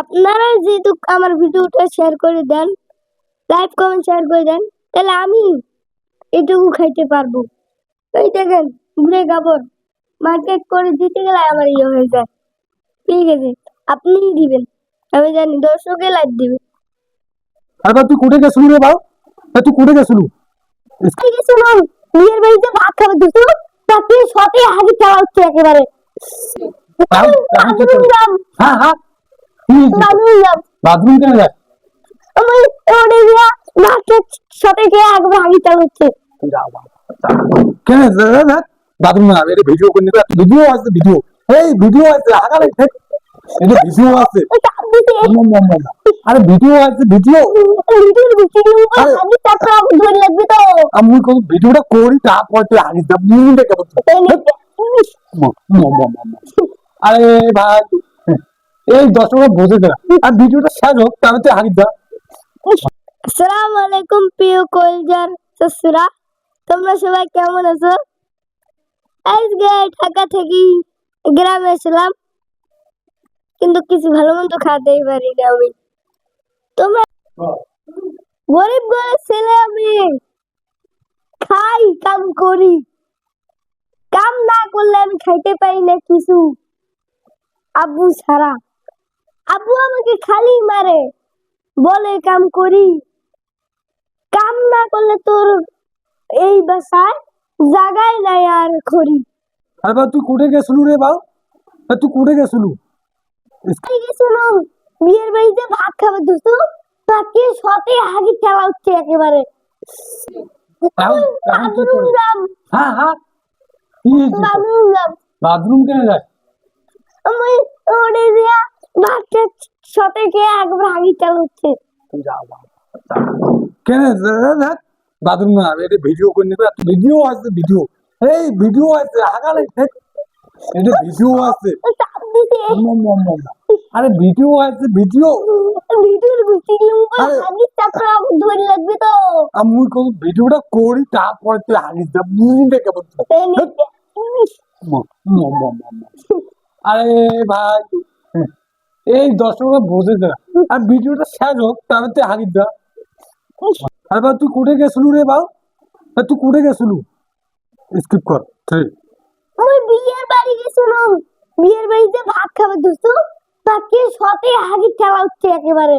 আপনারা যেহেতু আমার ভিডিওটা শেয়ার করে দেন লাইভ কমেন্ট শেয়ার করে দেন তাহলে আমি এটুকু খাইতে পারব। এই দেখেন ঘুরে কাপড় মার্কেট করে দিতে গেলে আমার ইয়ে হয়ে যায়। ঠিক আছে আপনিই দিবেন। আমি জানি দর্শকে লাইভ দিবে। তুই কোটে গেছিলু রে বাল? তুই কোটে গেছিলু বাড়িতে ভাত খাবে দুটো তাকে সতে হাগি চালা হচ্ছে একেবারে। হ্যাঁ হ্যাঁ? বাথরুম কেন আমি ওরে ভাতের সাথে গিয়ে একবার হাগি চালা হচ্ছে কেন বাথরুম না এটা ভিডিও করে নিবে। ভিডিও আছে ভিডিও এই ভিডিও আছে আগালে এটা ভিডিও আছে। আরে ভিডিও আছে ভিডিও আমি কোন ভিডিওটা করি তারপর তুই আগে কেমন আরে ভাই এই দর্শকরা বুঝে দেয় আর ভিডিওটা শেষ হোক, তাহলে যা আসসালামু আলাইকুম, প্রিয় কলজার সসুরা তোমরা সবাই কেমন আছো? আজকে ঢাকা থেকে গ্রামে এসেছিলাম কিন্তু কিছু ভালো মন্দ খাতেই পারি না আমি। তোমরা গরিব ঘরের ছেলে আমি। খাই, কাম করি। কাম না করলে আমি খাইতে পারি না কিছু। আব্বু ছাড়া। আব্বু আমাকে খালি মারে বলে কাম করি। কাম না করলে তোর এই বাসায় জাগাই নাই আর খড়ি। আরে ভাই তুই কোটে গেছিলু রে এ তুই কোটে গেছিলু? গেছিল বিয়ের বাড়িতে ভাত খাবে দুস্তু। তাকে সতে হাগি খেলা হচ্ছে একেবারে। বাথরুম যাম হ্যাঁ। হ্যাঁ? বাথরুম যাম বাথরুম কেন যায় আমি ওরে দিয়া ভাতের সাথে গিয়ে একবার হাগি কেন? বাথরুম না এটা ভিডিও করে নিবে। ভিডিও আছে ভিডিও এই ভিডিও আছে এটা ভিডিও আছে। আরে ভিডিও আছে ভিডিও ভিডিওর ভিডিও আরে- হাগি চাপটা ধরে লাগবে তো। আমি কোন ভিডিওটা করি তারপরে তুই আগে যা ম- ম- ম। আরে ভাই। এই দর্শকরা বুঝে দেয় আর ভিডিওটা শেষ হোক তাহলে তুই যা। আরে ভাই তুই কোটে গেছিলু রে বাল তুই কোটে গেছিলু? স্কিপ কর থ্রি আমি বিয়ের বাড়ি গেছিলাম। বিয়ের বাড়িতে ভাত খাবে দোস্ত তাকে হাগি খেলা হচ্ছে একেবারে।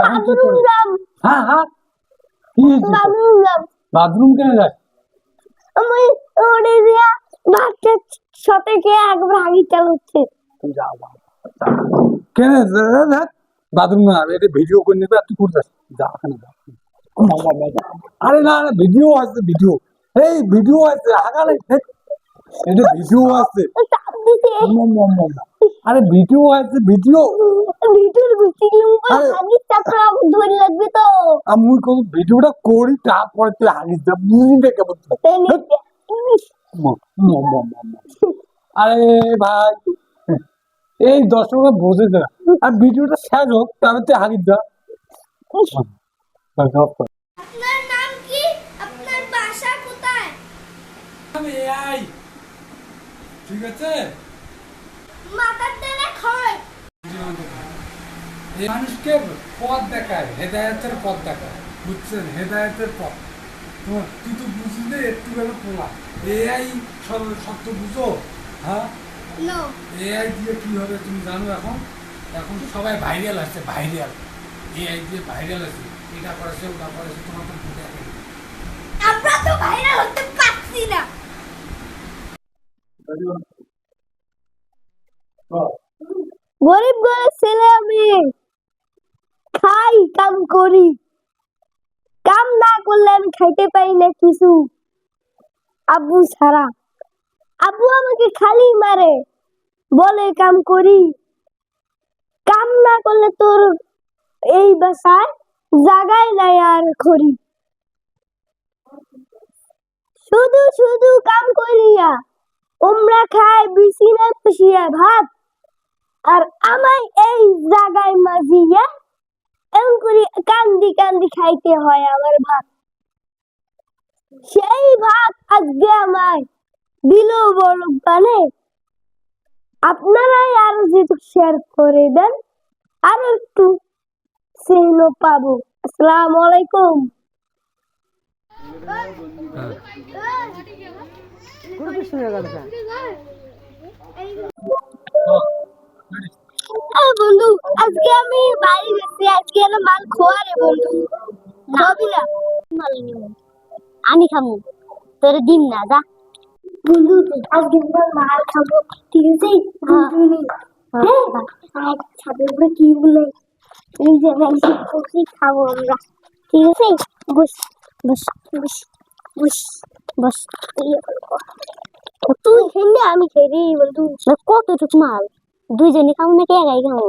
বাথরুম যাম। হ্যাঁ হ্যাঁ। তোর? বাথরুম যাম। বাথরুম কেন যায় আমি ওরে দিয়া সাথে গিয়ে একবার হাগি খেলা হচ্ছে। কেন? বাথরুম এটা ভিডিও করে নিবে তুই করতে যা এখানে যা। আরে না না ভিডিও আছে ভিডিও এই ভিডিও আছে আগালে এটা ভিডিও আছে। চাপ দিতে। মম, মম, মম। আরে ভিডিও আছে ভিডিও ভিডিওর ভিডিও আরে- হাগি চাপটা ধরে লাগবে তো। আমি কোন ভিডিওটা করি তারপরে তুই আগে যা ম- ম। আরে ভাই এই দর্শকরা বুঝে দেয় আর ভিডিওটা শেষ হোক তাহলে তুই আগে যা আপনার নাম কি? আপনার বাসা কোথায়? আমি এআই। ঠিক আছে? মাথার তেলে খয় এই মানুষকে পথ দেখায় হেদায়তের পথ দেখায়। বুঝছেন? হেদায়তের পথ। তোমার তুই তো বুঝলি একটু বেলা পোলা। এআই সত্য বুঝো হ্যাঁ? নো এআই দিয়ে কি হবে তুমি জানো এখন? এখন সবাই ভাইরাল আছে ভাইরাল এআই দিয়ে ভাইরাল আছে এটা করেছে ওটা করেছে তোমার তো বুঝে আমরা তো ভাইরাল হতে পারছি না। গরিব ঘরের ছেলে আমি। খাই কাম করি। কাম না করলে আমি খাইতে পারি না কিছু। আব্বু ছাড়া। আব্বু আমাকে খালি মারে, বলে, কাম করি। কাম না করলে তোর এই বাসায় জাগাই নাই আর খড়ি। শুধু শুধু কাম করিয়া তোমরা খায় বিছিনা বসিয়া ভাত, আর আমায় এই জায়গায় মাঝিয়া এমন করি কান্দি কান্দি খাইতে হয় আমার ভাত। সেই ভাত আজকে আমায় দিল বড় পানে আপনারাই আরও শেয়ার করে দেন, আর একটু চিহ্ন পাবো। আসসালামু আলাইকুম। বন্ধু, আজকে আমি বাড়ি গেছি। আজকে এলো মাল খোয়া রে বন্ধু। খাবি না? আমি খাব তোর দিন না, যা। বন্ধু আজকে মাল খাব ঠিক আছে আর ছাদের উপরে কি বলে এই যে রাইসি খাব আমরা ঠিক আছে বস বস বস বস বস তুই খেলে আমি রে বন্ধু কতটুক মাল দুইজনে খাব নাকি একাই খাব